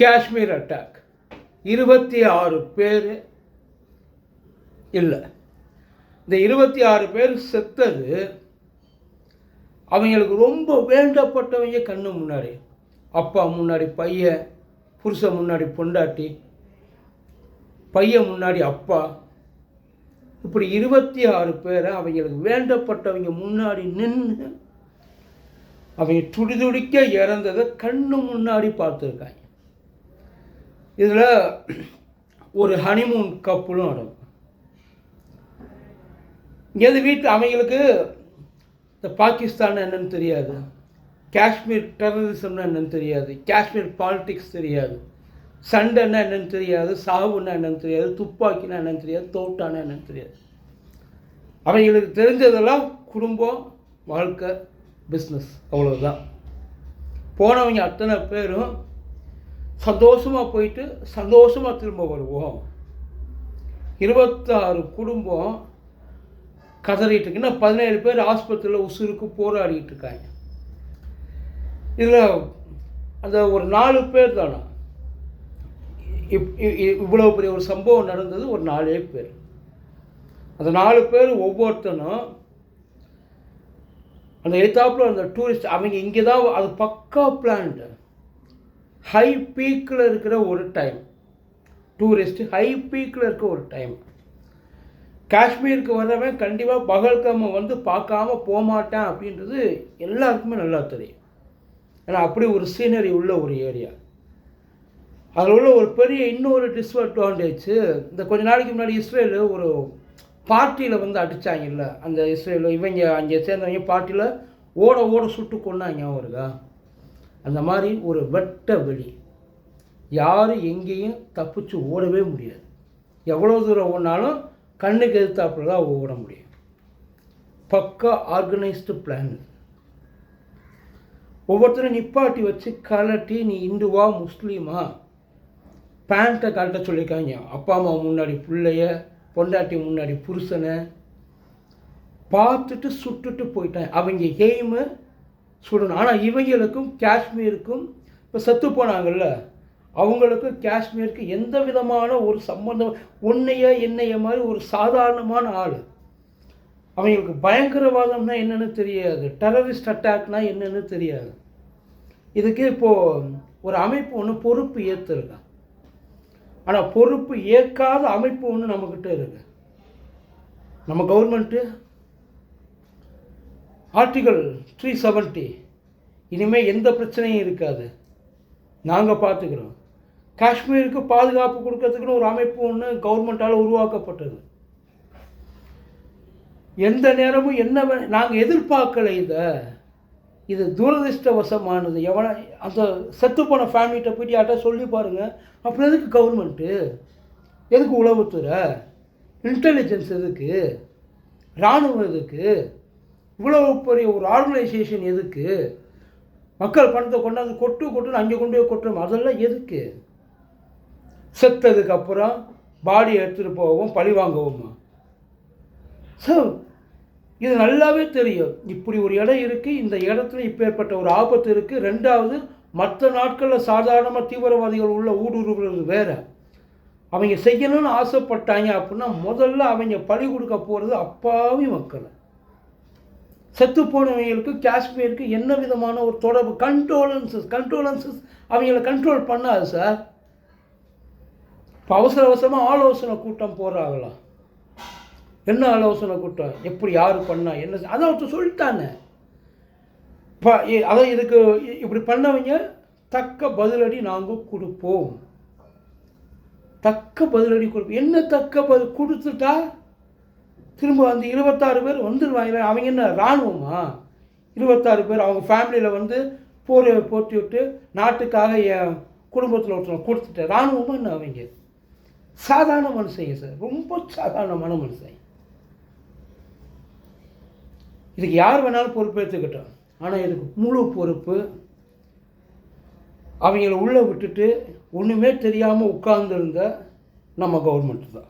Kashmir attack. இருபத்தி ஆறு பேர் இல்லை. இந்த இருபத்தி ஆறு பேர் செத்தது அவங்களுக்கு ரொம்ப வேண்டப்பட்டவங்க கண்ணு முன்னாடி. அப்பா முன்னாடி பையன் புருஷன் முன்னாடி பொண்டாட்டி பையன் முன்னாடி அப்பா. இப்படி இருபத்தி ஆறு பேரை அவங்களுக்கு வேண்டப்பட்டவங்க முன்னாடி நின்று அவங்க துடிதுடிக்க இறந்ததை கண்ணு முன்னாடி பார்த்துருக்காங்க. இதில் ஒரு ஹனிமூன் கப்புலும் அடங்கும் இங்கேருந்து வீட்டு அவங்களுக்கு இந்த பாகிஸ்தான் என்னன்னு தெரியாது. காஷ்மீர் டெரரிசம்னா என்னன்னு தெரியாது. காஷ்மீர் பாலிடிக்ஸ் தெரியாது. சண்டைன்னா என்னன்னு தெரியாது. சாவுன்னா என்னன்னு தெரியாது. துப்பாக்கினா என்னன்னு தெரியாது. தோட்டானா என்னன்னு தெரியாது. அவங்களுக்கு தெரிஞ்சதெல்லாம் குடும்பம் வாழ்க்கை பிஸ்னஸ் அவ்வளோதான் போனவங்க அத்தனை பேரும் சந்தோஷமாக போயிட்டு சந்தோஷமாக திரும்ப வருவோம். இருபத்தாறு குடும்பம் கதறிட்டு இருக்கு. இன்னும் பதினேழு பேர் ஆஸ்பத்திரியில் உசுருக்கு போராடிட்டு இருக்காங்க. இதில் அந்த ஒரு நாலு பேர் தானே? இப் இ- இ- இவ்வளோ பெரிய ஒரு சம்பவம் நடந்தது ஒரு நாலே பேர். அந்த நாலு பேர் ஒவ்வொருத்தனும் அந்த எத்தாப்பில் அந்த டூரிஸ்ட் அவங்க இங்கே தான் அது பக்கா பிளான்ட்டு ஹை பீக்கில் இருக்கிற ஒரு டைம் டூரிஸ்ட் ஹை பீக்கில் இருக்க ஒரு டைம் காஷ்மீருக்கு வர்றவன் கண்டிப்பாக பகல்காம வந்து பார்க்காம போகமாட்டேன் அப்படின்றது எல்லாருக்குமே நல்லா தெரியும். ஏன்னா அப்படி ஒரு சீனரி உள்ள ஒரு ஏரியா அதில் உள்ள ஒரு பெரிய இன்னொரு டிஸ்அட்வான்டேஜ் இந்த கொஞ்ச நாளைக்கு முன்னாடி இஸ்ரேலு ஒரு பார்ட்டியில் வந்து அடித்தாங்கல்ல அந்த இஸ்ரேல் இவங்க அங்கே சேர்ந்தவங்க பார்ட்டியில் ஓட ஓட சுட்டு கொண்டாங்க அவருக்கா அந்த மாதிரி ஒரு வெட்ட வெளி. யாரும் எங்கேயும் தப்பிச்சு ஓடவே முடியாது. எவ்வளோ தூரம் ஓடினாலும் கண்ணுக்கு எதிர்த்தாப்புல தான் ஓட முடியும். பக்கா ஆர்கனைஸ்டு பிளான். ஒவ்வொருத்தரும் நிப்பாட்டி வச்சு கலட்டி நீ இந்துவா முஸ்லீமா? பேண்ட்டை கலட்ட சொல்லியிருக்காங்க. அப்பா அம்மா முன்னாடி பிள்ளைய பொண்டாட்டி முன்னாடி புருஷனை பார்த்துட்டு சுட்டுட்டு போயிட்டேன் அவங்க எய்மு சுடணும் ஆனால் இவங்களுக்கும் காஷ்மீருக்கும் இப்போ செத்து போனாங்கல்ல அவங்களுக்கும் காஷ்மீருக்கு எந்த விதமான ஒரு சம்பந்தம் உன்னைய என்னைய மாதிரி ஒரு சாதாரணமான ஆள். அவங்களுக்கு பயங்கரவாதம்னா என்னென்னு தெரியாது. டெரரிஸ்ட் அட்டாக்னா என்னென்னு தெரியாது. இதுக்கு இப்போது ஒரு அமைப்பு ஒன்று பொறுப்பு ஏற்றுருக்கான் ஆனால் பொறுப்பு ஏற்காத அமைப்பு ஒன்று நம்மக்கிட்ட இருக்குது நம்ம கவர்மெண்ட்டு ஆர்டிகல் த்ரீ செவன்ட்டி இனிமேல் எந்த பிரச்சனையும் இருக்காது. நாங்கள் பார்த்துக்கிறோம் காஷ்மீருக்கு பாதுகாப்பு கொடுக்கறதுக்குன்னு ஒரு அமைப்பு ஒன்று கவர்மெண்ட்டால் உருவாக்கப்பட்டது. எந்த நேரமும் என்ன நாங்கள் எதிர்பார்க்கலை இதை. இது துரதிர்ஷ்டவசமானது. எவன அந்த செத்து போன ஃபேமிலிகிட்ட போயிட்டு யார்கிட்ட சொல்லி பாருங்கள் அப்புறம் எதுக்கு கவர்மெண்ட்டு எதுக்கு உளவுத்துறை? இன்டெலிஜென்ஸ் எதுக்கு? இராணுவம் எதுக்கு? இவ்வளோ பெரிய ஒரு ஆர்கனைசேஷன் எதுக்கு? மக்கள் பணத்தை கொண்டாந்து கொட்டு கொட்டுன்னு அங்கே கொண்டு போய் கொட்டுறோம். அதெல்லாம் எதுக்கு? செத்ததுக்கு அப்புறம் பாடி எடுத்துகிட்டு போவோம் பழி வாங்குவோமா. ஸோ இது நல்லாவே தெரியும். இப்படி ஒரு இடம் இருக்குது இந்த இடத்துல இப்பேற்பட்ட ஒரு ஆபத்து இருக்குது ரெண்டாவது மற்ற நாட்களில் சாதாரணமாக தீவிரவாதிகள் உள்ள ஊடுருவுறது வேறு. அவங்க செய்யணும்னு ஆசைப்பட்டாங்க அப்படின்னா முதல்ல அவங்க பழி கொடுக்க போகிறது அப்பாவி மக்களை. செத்து போனவங்களுக்கு காஷ்மீருக்கு என்ன விதமான ஒரு தொடர்பு? கண்ட்ரோலன்சஸ் கண்ட்ரோலன்சஸ் அவங்கள கண்ட்ரோல் பண்ணாது சார் இப்போ அவசர அவசரமாக ஆலோசனை கூட்டம் போடுறாங்களா? என்ன ஆலோசனை கூட்டம்? எப்படி யார் பண்ணா என்ன அதை ஒருத்தர் சொல்லிட்டானே இப்போ அதான் இதுக்கு இப்படி பண்ணவங்க தக்க பதிலடி நாங்கள் கொடுப்போம். தக்க பதிலடி கொடுப்போம். என்ன தக்க பதில் கொடுத்துட்டா? திரும்ப அந்த இருபத்தாறு பேர் வந்துடுவாங்க அவங்க என்ன இராணுவமா? இருபத்தாறு பேர் அவங்க ஃபேமிலியில் வந்து போர் போட்டி விட்டு நாட்டுக்காக என் குடும்பத்தில் ஒருத்தவங்க கொடுத்துட்டேன் இராணுவமாக என்ன அவங்க? சாதாரண மனுஷங்க சார் ரொம்ப சாதாரணமான மனுஷங்க. இதுக்கு யார் வேணாலும் பொறுப்பேற்றுக்கிட்டோம் ஆனால் இதுக்கு முழு பொறுப்பு அவங்கள உள்ளே விட்டுட்டு ஒன்றுமே தெரியாமல் உட்கார்ந்துருந்த நம்ம கவர்மெண்ட் தான்.